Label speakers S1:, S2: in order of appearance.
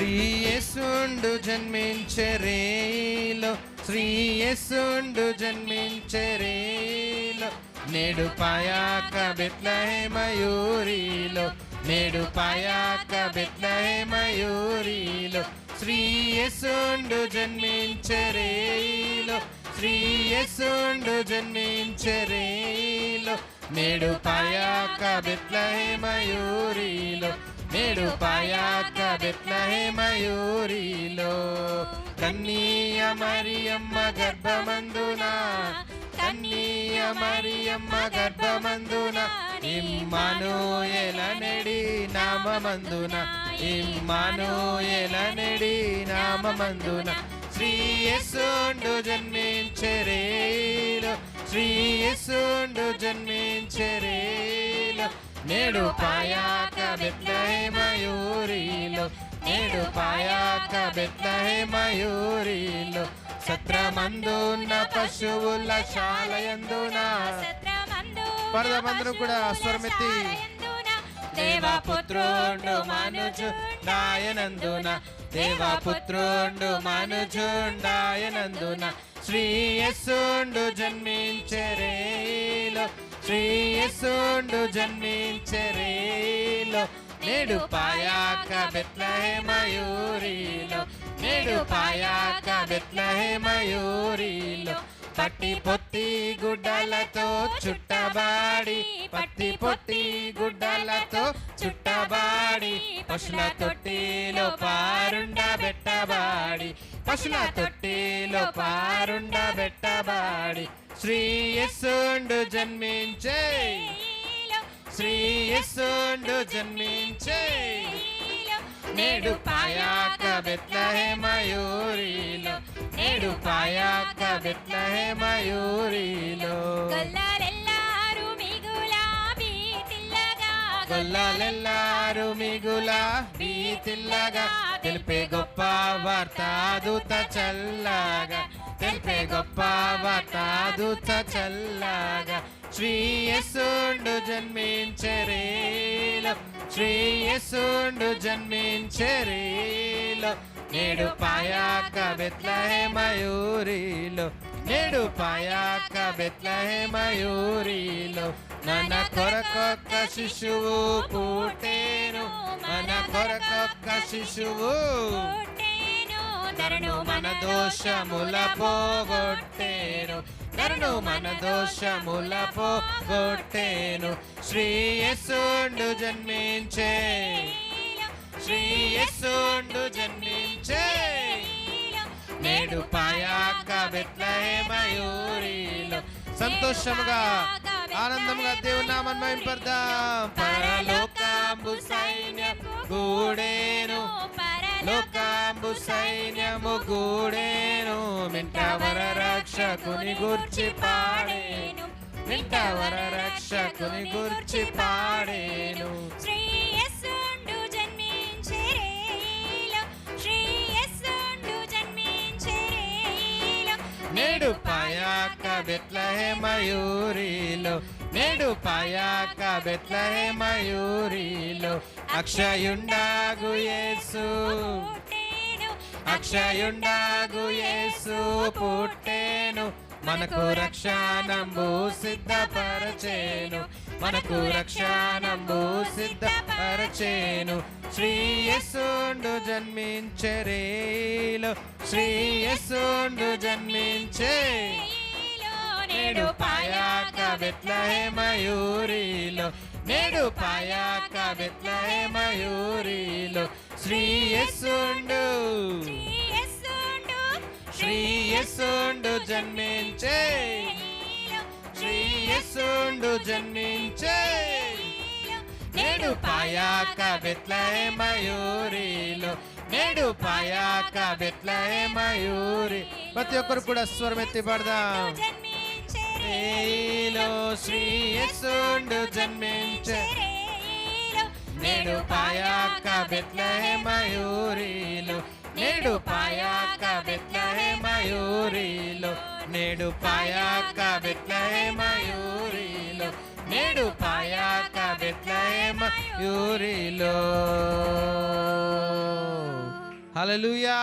S1: శ్రీయసుండు జన్మించరేలో శ్రీయసుండు జన్మించరేలో నేడు పాయాక బెత్లహే మయూరిలో నేడు పాయాక బెత్లహే మయూరిలో శ్రీయసుండు జన్మించరేలో శ్రీయసుండు జన్మించరేలో నేడు పాయాక బెత్లహే మయూరిలో నేడు పాయాక బెత్లహే మయూరిలో. కన్నీయ మరియమ్మ గర్భమందున కన్నీయ మరియమ్మ గర్భమందున ఇమ్మానుయేల నెడి నామమందున ఇమ్మానుయేల నెడి నామమందున. శ్రీయసుండు జన్మించరేలో శ్రీయసుండు జన్మించరే నేడు పాయాక బెత్లహే మయూరిలో నేడు పాయాక బెత్లహే మయూరిలో సత్రమందున్న పశువుల శాలయందున పరదమందరూ కూడా స్వరమెత్తి దేవపుత్రుండు మనుజుండాయనందున దేవపుత్రుండు మనుజుండాయనందున శ్రీయసుండు జన్మించరేలో శ్రీయసుండు జన్మించరేలో. నేడు పాయాక బెత్లహే మయూరిలో నేడు పాయాక బెత్లహే మయూరిలో పట్టి పొత్తి గుడ్డలతో చుట్టబాడి పట్టి పొత్తి గుడ్డలతో చుట్టబాడి పశుల తొట్టిలో పారుండ బెట్టబాడి పశుల తొట్టిలో పారుండ బెట్టబాడి. శ్రీయసుండు జన్మించే. శ్రీయసుండు జన్మించే. నేడు పాయాక బెత్లహే మయూరిలో నేడు పాయాక బెత్లహే మయూరిలో
S2: గొల్లలెల్లారు మిగులా బీతిల్లగా
S1: గొల్లలెల్లారు మిగుల బీతిల్లగా. తెలిపే గొప్ప వార్త దూత చల్లగా. తెలిపే గొప్ప వార్త చల్లగా. శ్రీయసుండు జన్మించరేలో శ్రీయసుండు జన్మించరేలో నేడు పాయాక బెత్లహే మయూరిలో నేడు పాయాక బెత్లహే మయూరిలో మన కొరకొక్క శిశువు పుట్టేను మన కొరకొక్క శిశువు
S2: పుట్టేను.
S1: దోషముల పోగొట్టేను నరను మన దోషముల పోగొట్టేను శ్రీయసుండు జన్మించే శ్రీయసుండు జన్మించే నేడు పాయాక బెత్లహే మయూరిలో సంతోషముగా ఆనందముగా దేవుని నామని మహింపడదాం పరలోకాంబు సైన్యం గూడేను లోకాంబు సైన్యము గూడేను మింటవర రక్షకుని గూర్చి పాడేను. మింటవర రక్షకుని గూర్చి పాడేను. నేడు పాయాక బెత్లహే మయూరిలో నేడు పాయాక బెత్లహే మయూరిలో అక్షయుండాగు యేసు. అక్షయుండాగు యేసు పుట్టేను. మనకు రక్షణంబు సిద్ధపరచేను. మనకు రక్షణంబు సిద్ధపరచేను. శ్రీయసుండు జన్మించరేలో శ్రీయసుండు జన్మించే నేడు పాయాక బెత్లహే మయూరిలో నేడు పాయాక బెత్లహే మయూరిలో
S2: యస్సు
S1: శ్రీయసుండు జన్మించే. శ్రీ శ్రీయసుండు జన్మించే. నేడు పాయాక బెత్లహే మయూరిలో నేడు పాయాక బెత్లహే మయూరి ప్రతి ఒక్కరు కూడా స్వరం ఎత్తి పడదాం. శ్రీ శ్రీయసుండు జన్మించే. నేడు పాయాక బెత్లహే మయూరిలో నేడు పాయా మయూరిలో నేడు పాయాక బెత్లహే మయూరిలో నేడు పాయాక బెత్లహే మయూరిలో హల్లెలూయా.